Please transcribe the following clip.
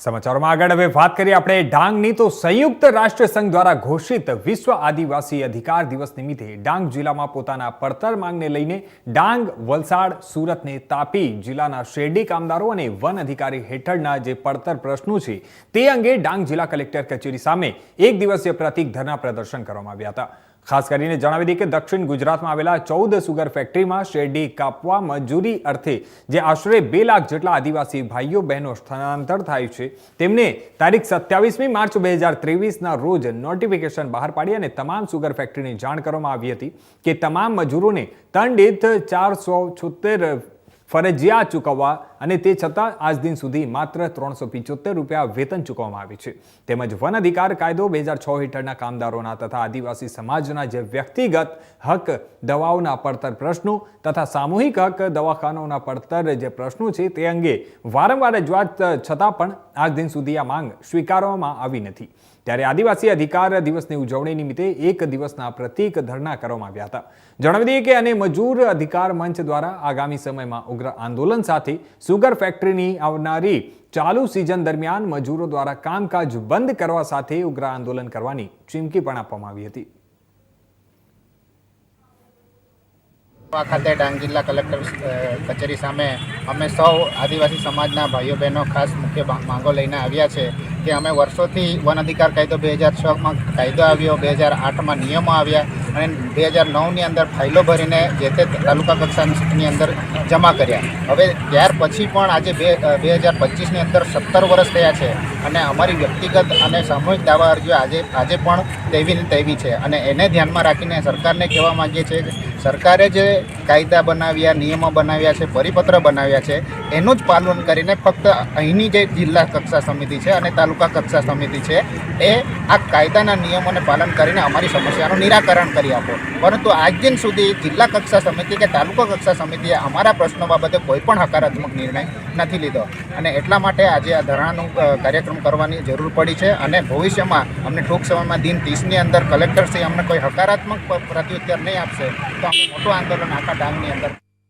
સમાચારોમાં આગળ હવે વાત કરીએ આપણે ડાંગની. તો સંયુક્ત રાષ્ટ્ર સંઘ દ્વારા ઘોષિત વિશ્વ આદિવાસી અધિકાર દિવસ નિમિત્તે ડાંગ જિલ્લામાં પોતાના પડતર માંગને લઈને ડાંગ, વલસાડ, સુરતને તાપી જિલ્લાના શેરડી કામદારો અને વન અધિકારી હેઠળના જે પડતર પ્રશ્નો છે તે અંગે ડાંગ જિલ્લા કલેક્ટર કચેરી સામે એક દિવસીય પ્રતિક ધરના પ્રદર્શન કરવામાં આવ્યા હતા. ખાસ કરીને જણાવી દઈએ કે દક્ષિણ ગુજરાતમાં આવેલા ચૌદ સુગર ફેક્ટરીમાં શેરડી કાપવા મજૂરી અર્થે જે આશરે બે લાખ જેટલા આદિવાસી ભાઈઓ બહેનો સ્થળાંતર થાય છે, તેમને તારીખ સત્યાવીસમી માર્ચ બે હજાર ત્રેવીસના રોજ નોટિફિકેશન બહાર પાડી અને તમામ સુગર ફેક્ટરીની જાણ કરવામાં આવી હતી કે તમામ મજૂરોને ત્રણ ચારસો છોતેર ફરજિયાત ચૂકવવા અને તે છતાં આજ દિન સુધી માત્ર ત્રણસો પિચોતેર રૂપિયા વેતન ચૂકવવામાં આવ્યું છે. તેમજ વન અધિકાર કાયદો બે હજાર છ હેઠળના કામદારોના તથા આદિવાસી સમાજના જે વ્યક્તિગત હક, દવાઓના પડતર પ્રશ્નો તથા સામૂહિક હક, દવાખાનાઓના પડતર જે પ્રશ્નો છે તે અંગે વારંવાર રજૂઆત છતાં પણ આજ દિન સુધી આ માંગ સ્વીકારવામાં આવી નથી. ત્યારે આદિવાસી અધિકાર દિવસની ઉજવણી નિમિત્તે એક દિવસના પ્રતિક ધરણા કરવામાં આવ્યા હતા. જણાવી દઈએ કે અને મજૂર અધિકાર મંચ દ્વારા આગામી સમયમાં ઉગ્ર આંદોલન સાથે સુગર ફેક્ટરીની આવનારી ચાલુ સિઝન દરમિયાન મજૂરો દ્વારા કામકાજ બંધ કરવા સાથે ઉગ્ર આંદોલન કરવાની ચીમકી પણ આપવામાં આવી હતી. ખાતે ડાંગ જિલ્લા કલેક્ટર કચેરી સામે અમે સૌ આદિવાસી સમાજના ભાઈઓ બહેનો ખાસ મુખ્ય માંગો લઈને આવ્યા છે. કે અમે વર્ષોથી વન અધિકાર કાયદો બે હજાર છમાં કાયદો આવ્યો, બે હજાર આઠમાં નિયમો આવ્યા અને બે હજાર નવની અંદર ફાઇલો ભરીને જે તે તાલુકા કક્ષાની અંદર જમા કર્યા. હવે ત્યાર પછી પણ આજે બે બે હજાર પચીસની અંદર સત્તર વર્ષ થયા છે અને અમારી વ્યક્તિગત અને સામૂહિક દાવા અરજીઓ આજે આજે પણ તેવી ને તેવી છે. અને એને ધ્યાનમાં રાખીને સરકારને કહેવા માંગીએ છીએ કે સરકારે જે કાયદા બનાવ્યા, નિયમો બનાવ્યા છે, પરિપત્ર બનાવ્યા છે, એનું જ પાલન કરીને ફક્ત અહીંની જે જિલ્લા કક્ષા સમિતિ છે અને તાલુકા કક્ષા સમિતિ છે, એ આ કાયદાના નિયમોને પાલન કરીને અમારી સમસ્યાનું નિરાકરણ કરી આપો. પરંતુ આજ દિન સુધી જિલ્લા કક્ષા સમિતિ કે તાલુકા કક્ષા સમિતિએ અમારા પ્રશ્નો બાબતે કોઈ પણ હકારાત્મક નિર્ણય નથી લીધો. અને એટલા માટે આજે આ ધરણાનું કાર્યક્રમ કરવાની જરૂર પડી છે અને ભવિષ્યમાં અમને ટૂંક સમયમાં દિન ત્રીસની અંદર કલેક્ટરશ્રી અમને કોઈ હકારાત્મક પ્રત્યુત્તર નહીં આપશે, તો અમે મોટું આંદોલન આખા ડાંગની અંદર